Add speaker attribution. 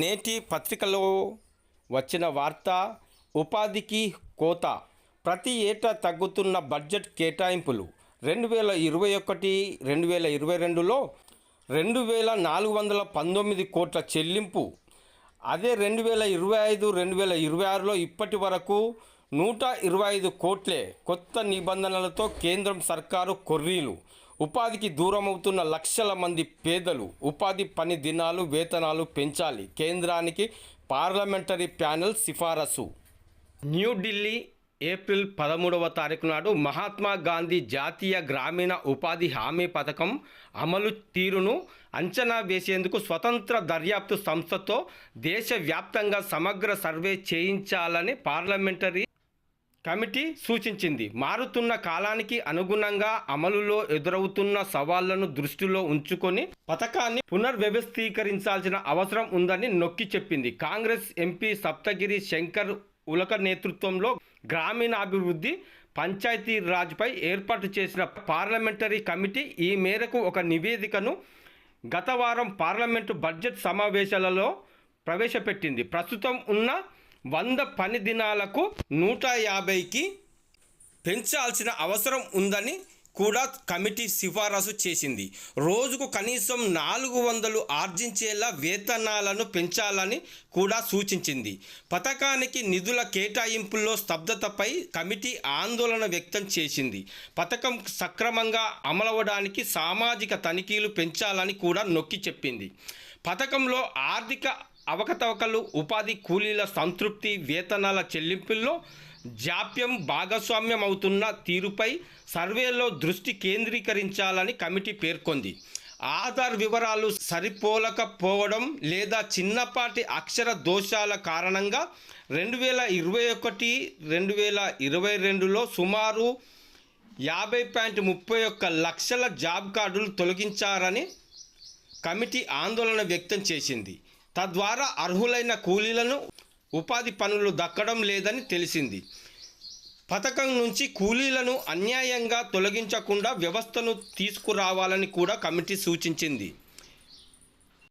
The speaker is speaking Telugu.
Speaker 1: నేటి పత్రికలో వచ్చిన వార్త ఉపాధికి కోత ప్రతి ఏటా తగ్గుతున్న బడ్జెట్ కేటాయింపులు. రెండు వేల ఇరవై ఒకటి రెండు వేల ఇరవై రెండులో రెండు వేల నాలుగు వందల పంతొమ్మిది కోట్ల చెల్లింపు. అదే రెండు వేల ఇరవై ఐదు రెండు వేల ఇరవై ఆరులో ఇప్పటి వరకు నూట ఇరవై ఐదు కోట్లే కొత్త నిబంధనలతో కేంద్రం సర్కారు కొర్రీలు. ఉపాధికి దూరమవుతున్న లక్షల మంది పేదలు ఉపాధి పని దినాలు వేతనాలు పెంచాలి. కేంద్రానికి పార్లమెంటరీ ప్యానెల్ సిఫారసు. న్యూఢిల్లీ ఏప్రిల్ పదమూడవ తారీఖు నాడు మహాత్మా గాంధీ జాతీయ గ్రామీణ ఉపాధి హామీ పథకం అమలు తీరును అంచనా వేసేందుకు స్వతంత్ర దర్యాప్తు సంస్థతో దేశవ్యాప్తంగా సమగ్ర సర్వే చేయించాలని పార్లమెంటరీ కమిటీ సూచించింది. మారుతున్న కాలానికి అనుగుణంగా అమలులో ఎదురవుతున్న సవాళ్ళను దృష్టిలో ఉంచుకొని పథకాన్ని పునర్వ్యవస్థీకరించాల్సిన అవసరం ఉందని నొక్కి చెప్పింది. కాంగ్రెస్ ఎంపీ సప్తగిరి శంకర్ ఉలక నేతృత్వంలో గ్రామీణాభివృద్ధి పంచాయతీ రాజ్పై ఏర్పాటు చేసిన పార్లమెంటరీ కమిటీ ఈ మేరకు ఒక నివేదికను గత వారం పార్లమెంటు బడ్జెట్ సమావేశాలలో ప్రవేశపెట్టింది. ప్రస్తుతం ఉన్న వంద పని దినాలకు నూట యాభైకి పెంచాల్సిన అవసరం ఉందని కూడా కమిటీ సిఫారసు చేసింది. రోజుకు కనీసం నాలుగు వందలు ఆర్జించేలా వేతనాలను పెంచాలని కూడా సూచించింది. పథకానికి నిధుల కేటాయింపుల్లో స్తబ్దతపై కమిటీ ఆందోళన వ్యక్తం చేసింది. పథకం సక్రమంగా అమలవడానికి సామాజిక తనిఖీలు పెంచాలని కూడా నొక్కి చెప్పింది. పథకంలో ఆర్థిక అవకతవకలు ఉపాధి కూలీల సంతృప్తి వేతనాల చెల్లింపుల్లో జాప్యం భాగస్వామ్యం అవుతున్న తీరుపై సర్వేలో దృష్టి కేంద్రీకరించాలని కమిటీ పేర్కొంది. ఆధార్ వివరాలు సరిపోలకపోవడం లేదా చిన్నపాటి అక్షర దోషాల కారణంగా రెండు వేల ఇరవై ఒకటి రెండు వేల ఇరవై రెండులో సుమారు యాభై పాయింట్ ముప్పై ఒక్క లక్షల జాబ్ కార్డులు తొలగించారని కమిటీ ఆందోళన వ్యక్తం చేసింది. తద్వారా అర్హులైన కూలీలను ఉపాధి పనులు దక్కడం లేదని తెలిసింది. పథకం నుంచి కూలీలను అన్యాయంగా తొలగించకుండా వ్యవస్థను తీసుకురావాలని కూడా కమిటీ సూచించింది.